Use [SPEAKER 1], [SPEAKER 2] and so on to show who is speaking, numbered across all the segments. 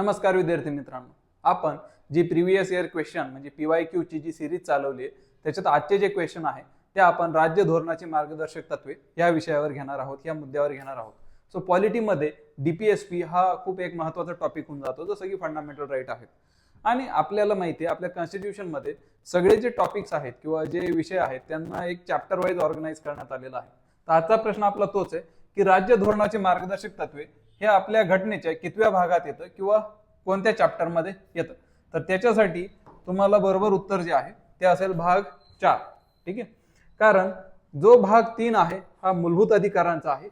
[SPEAKER 1] नमस्कार विद्यार्थी मित्रांनो. आपण जी प्रिव्हियस इयर क्वेश्चन म्हणजे पीवाय क्यू ची जी सिरीज चालवली आहे त्याच्यात आजचे जे क्वेश्चन आहे ते आपण राज्य धोरणाची मार्गदर्शक तत्वे या विषयावर घेणार आहोत या मुद्द्यावर घेणार आहोत. सो पॉलिटीमध्ये डीपीएसपी हा खूप एक महत्त्वाचा टॉपिक होऊन जातो जसं की फंडामेंटल राईट आहेत. आणि आपल्याला माहिती आहे आपल्या कॉन्स्टिट्यूशनमध्ये सगळे जे टॉपिक्स आहेत किंवा जे विषय आहेत त्यांना एक चॅप्टर वाईज ऑर्गनाईज करण्यात आलेला आहे. तर आजचा प्रश्न आपला तोच आहे की राज्य धोरणाची मार्गदर्शक तत्वे हे आपल्या घटनेच्या कितव्या भागात येतं किंवा कोणत्या चॅप्टरमध्ये येतं? तर त्याच्यासाठी तुम्हाला बरोबर उत्तर जे आहे ते असेल भाग चार. ठीक आहे? कारण जो भाग तीन आहे हा मूलभूत अधिकारांचा आहे.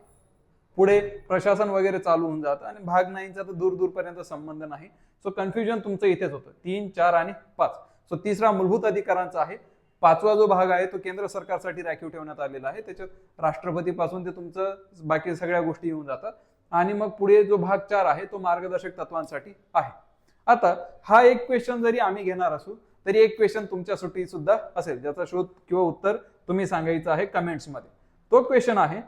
[SPEAKER 1] पुढे प्रशासन वगैरे चालू होऊन जातं आणि भाग नाईनचा तर दूर दूरपर्यंत संबंध नाही. सो कन्फ्युजन तुमचं इथेच होतं. तीन चार आणि पाच. सो तिसरा मूलभूत अधिकारांचा आहे. पाचवा जो भाग आहे तो केंद्र सरकारसाठी राखीव ठेवण्यात आलेला आहे. त्याच्यात राष्ट्रपतीपासून ते तुमचं बाकी सगळ्या गोष्टी येऊन जातात. आणि मग पुढे जो भाग चार आहे तो मार्गदर्शक तत्वांसाठी आहे. आता हा एक क्वेश्चन जरी आम्ही घेणार असू तरी एक क्वेश्चन तुमच्या सुट्टी सुद्धा असेल ज्याचा शोध किंवा उत्तर तुम्ही सांगायचं आहे कमेंट्समध्ये तो क्वेश्चन आहे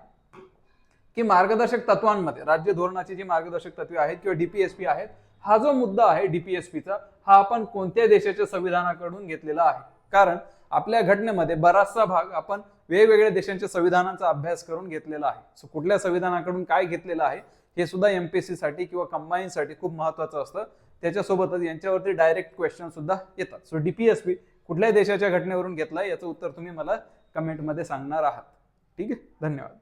[SPEAKER 1] की मार्गदर्शक तत्वांमध्ये राज्य धोरणाची जी मार्गदर्शक तत्वे आहेत किंवा डीपीएसपी आहेत हा जो मुद्दा आहे डीपीएसपीचा हा आपण कोणत्या देशाच्या संविधानाकडून घेतलेला आहे? कारण आपल्या घटनेमध्ये बराचसा भाग आपण वेगवेगळ्या देशांच्या संविधानांचा अभ्यास करून घेतलेला आहे. सो कुठल्या संविधानाकडून काय घेतलेलं आहे हे सुद्धा एमपीएससी साठी किंवा कंबाईनसाठी खूप महत्वाचं असतं. त्याच्यासोबतच यांच्यावरती डायरेक्ट क्वेश्चन सुद्धा येतात. सो डीपीएसपी कुठल्या देशाच्या घटनेवरून घेतलाय याचं उत्तर तुम्ही मला कमेंटमध्ये सांगणार आहात. ठीक आहे? धन्यवाद.